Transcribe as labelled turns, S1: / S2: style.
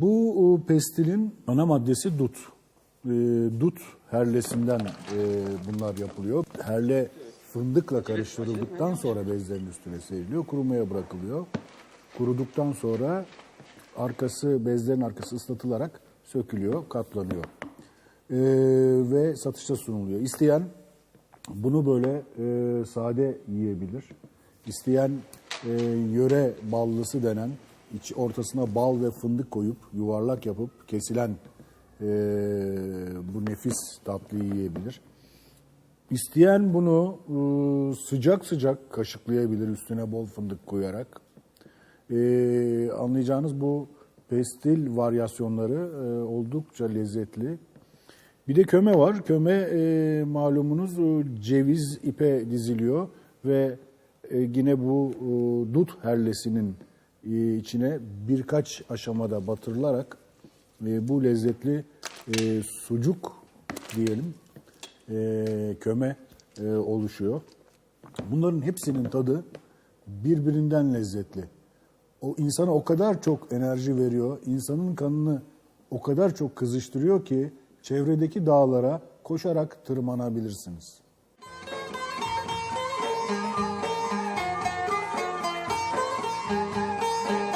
S1: Bu e, pestilin ana maddesi dut. E, dut herlesinden e, bunlar yapılıyor. Herle fındıkla karıştırıldıktan sonra bezlerin üstüne seriliyor, kurumaya bırakılıyor. Kuruduktan sonra arkası bezlerin arkası ıslatılarak sökülüyor, katlanıyor. E, ve satışa sunuluyor. İsteyen bunu böyle e, sade yiyebilir. İsteyen e, yöre ballısı denen iç ortasına bal ve fındık koyup yuvarlak yapıp kesilen e, bu nefis tatlıyı yiyebilir. İsteyen bunu e, sıcak sıcak kaşıklayabilir üstüne bol fındık koyarak. E, anlayacağınız bu pestil varyasyonları e, oldukça lezzetli. Bir de köme var. Köme e, malumunuz e, ceviz ipe diziliyor ve e, yine bu e, dut herlesinin içine birkaç aşamada batırılarak e, bu lezzetli e, sucuk diyelim e, köme e, oluşuyor. Bunların hepsinin tadı birbirinden lezzetli. O insana o kadar çok enerji veriyor, insanın kanını o kadar çok kızıştırıyor ki çevredeki dağlara koşarak tırmanabilirsiniz.